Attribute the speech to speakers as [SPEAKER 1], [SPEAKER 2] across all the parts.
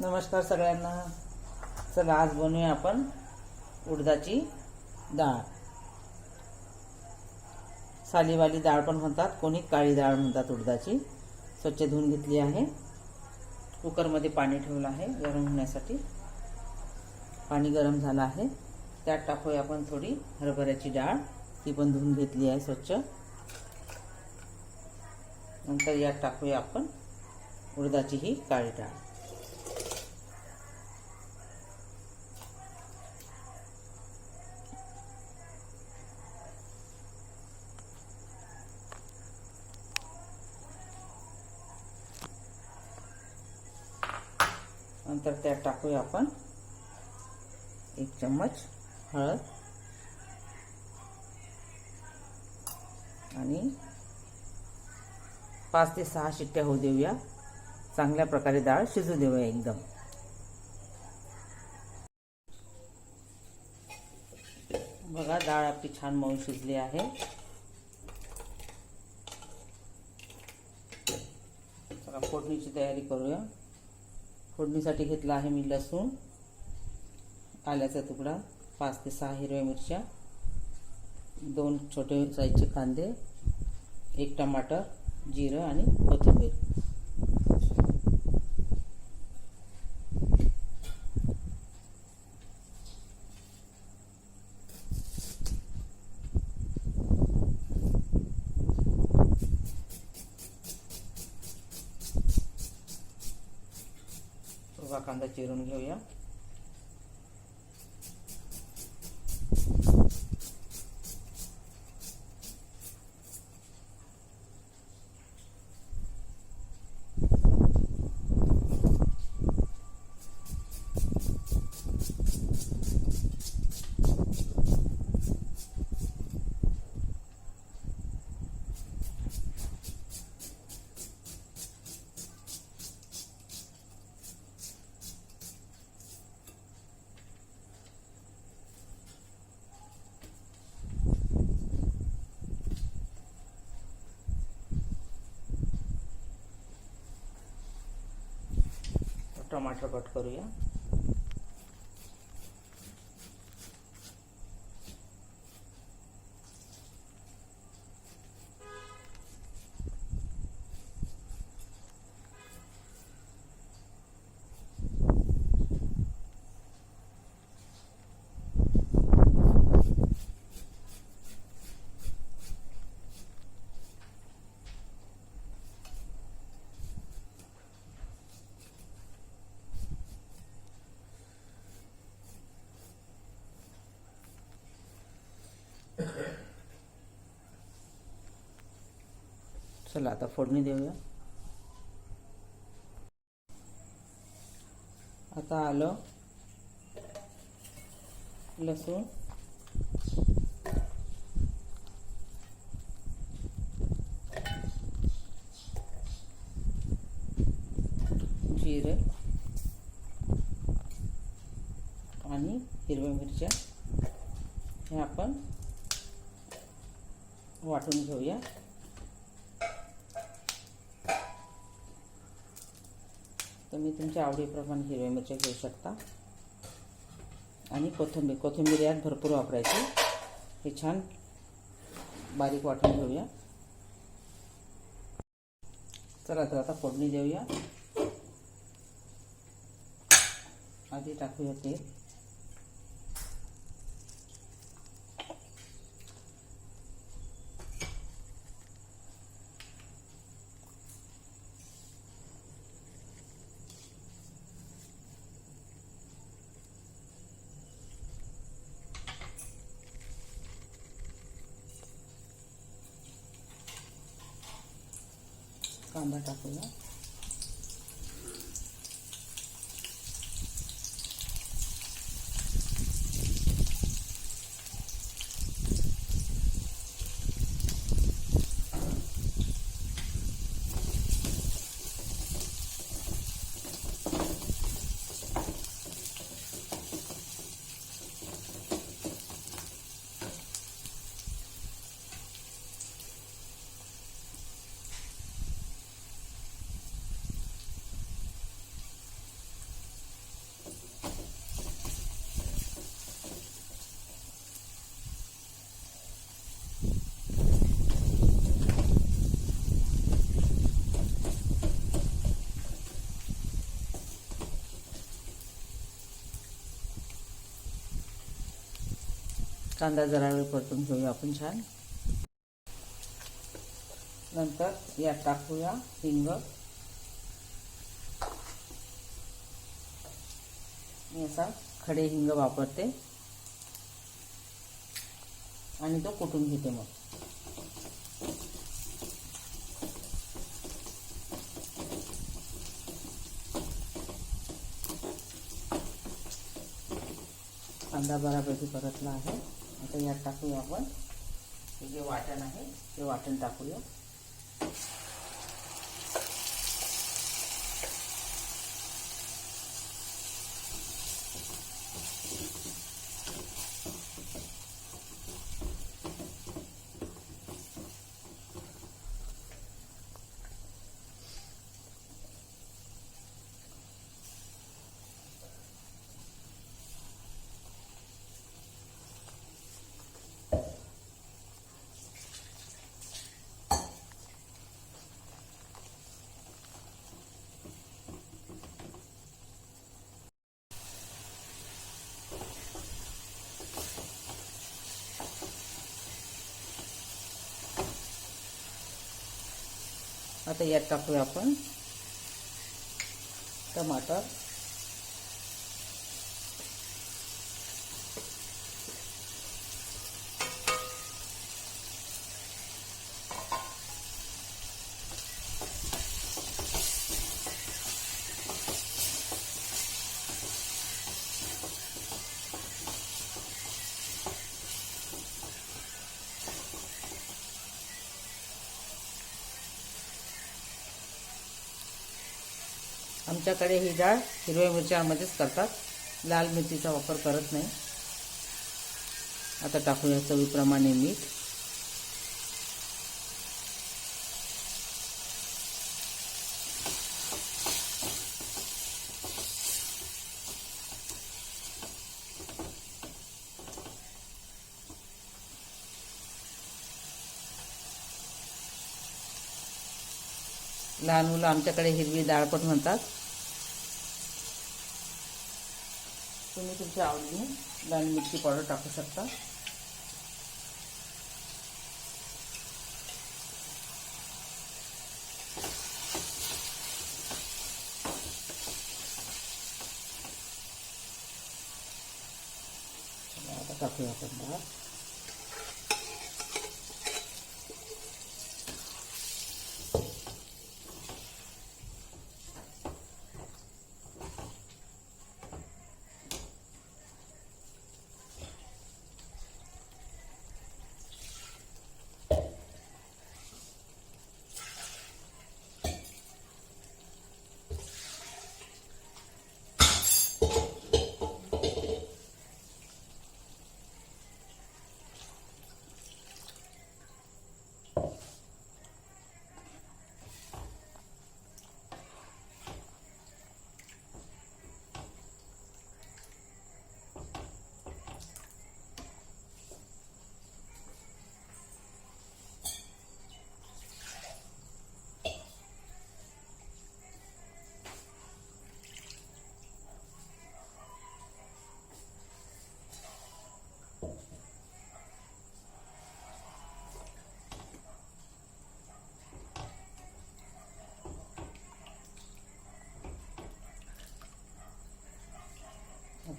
[SPEAKER 1] नमस्कार सगळ्यांना. चला आज बनवूया आपण उडदाची डाळ. सालीवाली डाळ पण म्हणतात कोणी काळी डाळ म्हणतात उडदाची. स्वच्छ धुवून घेतली आहे. कुकरमध्ये पाणी ठेवलं आहे गरम होण्यासाठी. पाणी गरम झालं आहे. त्यात टाकूया आपण थोडी हरभऱ्याची डाळ. ती पण धुवून घेतली आहे स्वच्छ. नंतर यात टाकूया आपण उडदाची ही काळी डाळ. नंतर त्यात टाकूया आपण एक चम्मच हळद आणि पाच ते सहा शिट्ट्या होऊ देऊया. चांगल्या प्रकारे डाळ शिजू देऊया एकदम. बघा डाळ आपली छान मऊ शिजली आहे. फोडणीची तयारी करूया. फोडणीसाठी घेतला आहे मी लसूण आल्याचा तुकडा पाच ते सहा हिरव्या मिरच्या दोन छोटे साईजचे कांदे एक टमाटर जिरं आणि कोथिंबीर. कांदा चिरून घेऊया. टमाटर कट करूया. चला आता फोडणी देऊया आता आलं। लसूण जिरे। आणि हिरव्या मिरच्या हे आपण वाटून घेऊया। तुम्ही तुमच्या आवडीप्रमाणे हिरव्या मिरच्या घेऊ शकता. आणि कोथिंबीर कोथिंबीर यात भरपूर वापरायची. हे छान बारीक वाटून घेऊया. चला तर आता फोडणी देऊया. आधी टाकूया तेल. कांदा टाकूया. कांदा जरा वेळ परतून घेऊया आपण छान. नंतर यात टाकूया हिंग. मी असा खडे हिंग वापरते. आणि तो कुटून घेते मग. कांदा बऱ्यापैकी परतला आहे. आता यात टाकूया आपण. हे जे वाटण आहे ते वाटण टाकूया. आता यात टाकूया आपण टमाटर. आमच्याकडे ही डाळ हिरव्या मिरच्यामध्येच करतात. लाल मिरचीचा वापर करत नाही. आता टाकूया चवीप्रमाणे मीठ. लहान मुलं आमच्याकडे हिरवी डाळ पण म्हणतात. तुम्ही तुमच्या आवडीने लाल मिरची पावडर टाकू शकता आता टाकूया आपण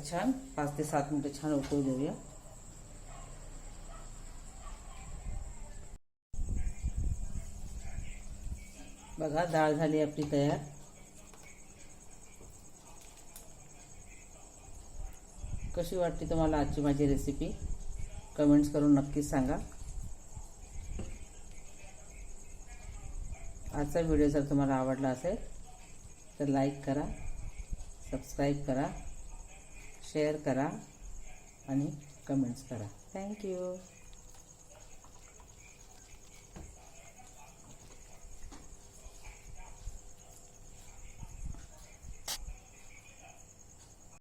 [SPEAKER 1] आता छान पाच ते सात मिनिटं छान उकळू देऊया बघा डाळ झाली आपली तयार. कशी वाटते तुम्हाला आजची माझी रेसिपी कमेंट्स करून नक्कीच सांगा. आजचा व्हिडिओ जर तुम्हाला आवडला असेल तर लाईक करा सबस्क्राईब करा. शेअर करा आणि कमेंट्स करा. थँक्यू